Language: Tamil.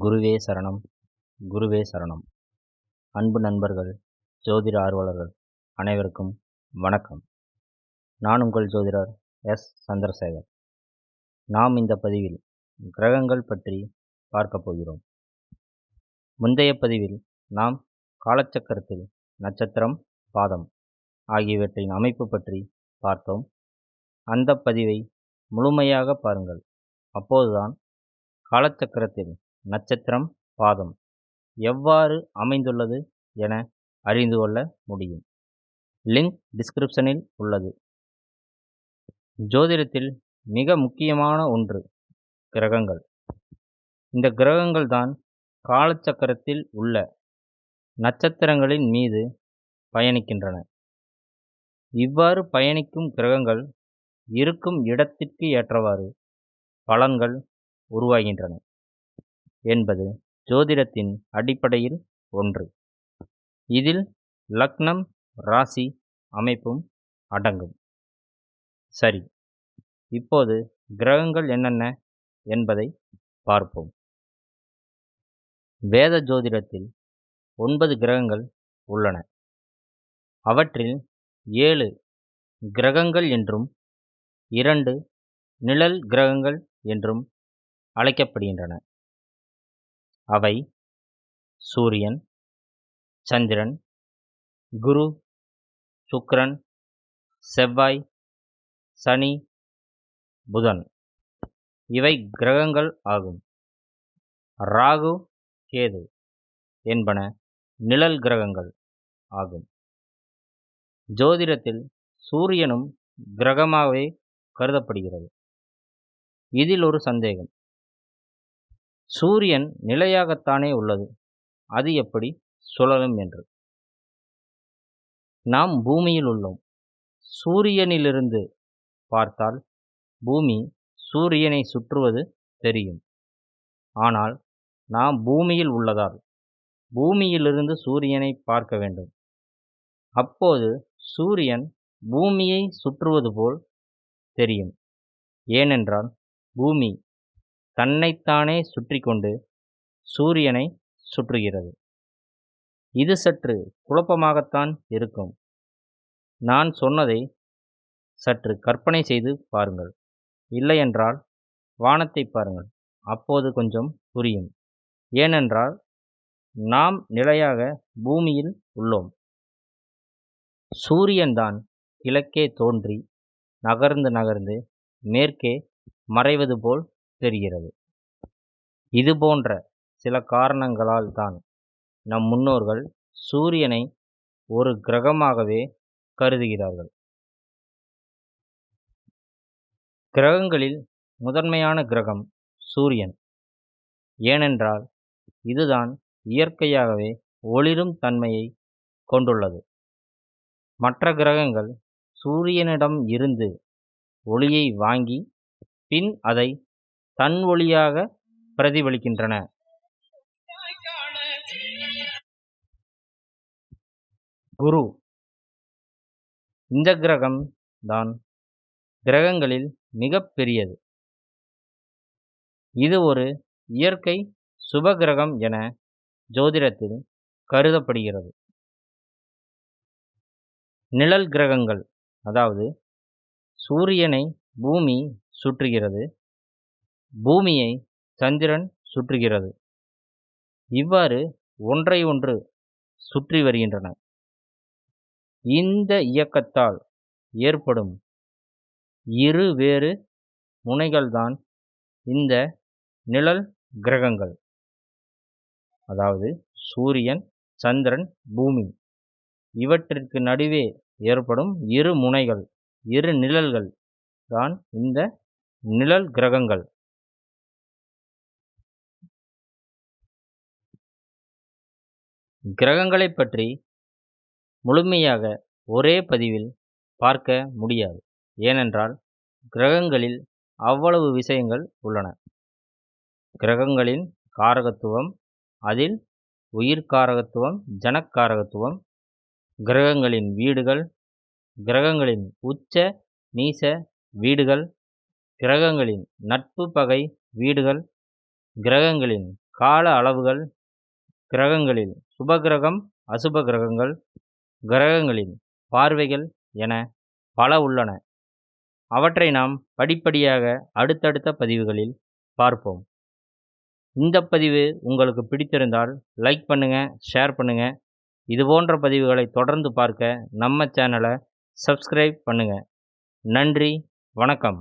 குருவே சரணம் குருவே சரணம். அன்பு நண்பர்கள் ஜோதிட ஆர்வலர்கள் அனைவருக்கும் வணக்கம். நான் உங்கள் ஜோதிடர் எஸ். சந்திரசேகர். நாம் இந்த பதிவில் கிரகங்கள் பற்றி பார்க்கப் போகிறோம். முந்தைய பதிவில் நாம் காலச்சக்கரத்தில் நட்சத்திரம் பாதம் ஆகியவற்றின் அமைப்பு பற்றி பார்த்தோம். அந்த பதிவை முழுமையாக பாருங்கள். அப்போதுதான் காலச்சக்கரத்தில் நட்சத்திரம் பாதம். எவ்வாறு அமைந்துள்ளது என அறிந்து கொள்ள முடியும். லிங்க் டிஸ்கிரிப்ஷனில் உள்ளது. ஜோதிடத்தில் மிக முக்கியமான ஒன்று கிரகங்கள். இந்த கிரகங்கள் தான் காலச்சக்கரத்தில் உள்ள நட்சத்திரங்களின் மீது பயணிக்கின்றன. இவ்வாறு பயணிக்கும் கிரகங்கள் இருக்கும் இடத்திற்கு ஏற்றவாறு பலன்கள் உருவாகின்றன. என்பது ஜோதிடத்தின் அடிப்படையில் ஒன்று. இதில் லக்னம் ராசி அமைப்பும் அடங்கும். சரி இப்போது கிரகங்கள் என்னென்ன என்பதை பார்ப்போம். வேத ஜோதிடத்தில் ஒன்பது கிரகங்கள் உள்ளன. அவற்றில் ஏழு கிரகங்கள் என்றும் இரண்டு நிழல் கிரகங்கள் என்றும் அழைக்கப்படுகின்றன. அவை சூரியன் சந்திரன் குரு சுக்கிரன் செவ்வாய் சனி புதன். இவை கிரகங்கள் ஆகும். ராகு கேது என்பன நிழல் கிரகங்கள் ஆகும். ஜோதிடத்தில் சூரியனும் கிரகமாகவே கருதப்படுகிறது. இதில் ஒரு சந்தேகம். சூரியன் நிலையாகத்தானே உள்ளது. அது எப்படி? சுழலும் என்று. நாம் பூமியில் உள்ளோம். சூரியனிலிருந்து பார்த்தால் பூமி சூரியனை சுற்றுவது தெரியும். ஆனால் நாம் பூமியில் உள்ளதால் பூமியிலிருந்து சூரியனை பார்க்க வேண்டும். அப்போது சூரியன் பூமியை சுற்றுவது போல் தெரியும். ஏனென்றால் பூமி தன்னைத்தானே சுற்றி கொண்டு சூரியனை சுற்றுகிறது. இது சற்று குழப்பமாகத்தான் இருக்கும். நான் சொன்னதை சற்று கற்பனை செய்து பாருங்கள். இல்லையென்றால் வானத்தை பாருங்கள். அப்போது கொஞ்சம் புரியும். ஏனென்றால் நாம் நிலையாக பூமியில் உள்ளோம். சூரியன்தான் கிழக்கே தோன்றி நகர்ந்து நகர்ந்து மேற்கே மறைவது போல் தெரிகிறது. இதுபோன்ற சில காரணங்களால் தான் நம் முன்னோர்கள் சூரியனை ஒரு கிரகமாகவே கருதுகிறார்கள். கிரகங்களில் முதன்மையான கிரகம் சூரியன். ஏனென்றால் இதுதான் இயற்கையாகவே ஒளிரும் தன்மையை கொண்டுள்ளது. மற்ற கிரகங்கள் சூரியனிடம் இருந்து ஒளியை வாங்கி பின் அதை தன் ஒளியாக பிரதிபலிக்கின்றன. குரு. இந்த கிரகம் தான் கிரகங்களில் மிக பெரியது. இது ஒரு இயற்கை சுபகிரகம் என ஜோதிடத்தில் கருதப்படுகிறது. நிழல் கிரகங்கள் அதாவது சூரியனை பூமி சுற்றுகிறது. பூமியை சந்திரன் சுற்றுகிறது. இவ்வாறு ஒன்றை ஒன்று சுற்றி வருகின்றன. இந்த இயக்கத்தால் ஏற்படும் இரு வேறு முனைகள்தான் இந்த நிழல் கிரகங்கள். அதாவது சூரியன் சந்திரன் பூமி. இவற்றிற்கு நடுவே ஏற்படும் இரு முனைகள் இரு நிழல்கள் தான் இந்த நிழல் கிரகங்கள். கிரகங்களை பற்றி முழுமையாக ஒரே பதிவில் பார்க்க முடியாது. ஏனென்றால் கிரகங்களில் அவ்வளவு விஷயங்கள் உள்ளன. கிரகங்களின் காரகத்துவம் அதில் உயிர்காரகத்துவம் ஜனக்காரகத்துவம் கிரகங்களின் வீடுகள் கிரகங்களின் உச்ச நீச வீடுகள் கிரகங்களின் நட்பு பகை வீடுகள் கிரகங்களின் கால அளவுகள் கிரகங்களில் சுபகிரகம் அசுப கிரகங்கள் கிரகங்களின் பார்வைகள் என பல உள்ளன. அவற்றை நாம் படிப்படியாக அடுத்தடுத்த பதிவுகளில் பார்ப்போம். இந்த பதிவு உங்களுக்கு பிடித்திருந்தால் லைக் பண்ணுங்கள் ஷேர் பண்ணுங்கள் இது போன்ற பதிவுகளை தொடர்ந்து பார்க்க நம்ம சேனலை சப்ஸ்கிரைப் பண்ணுங்கள் நன்றி வணக்கம்.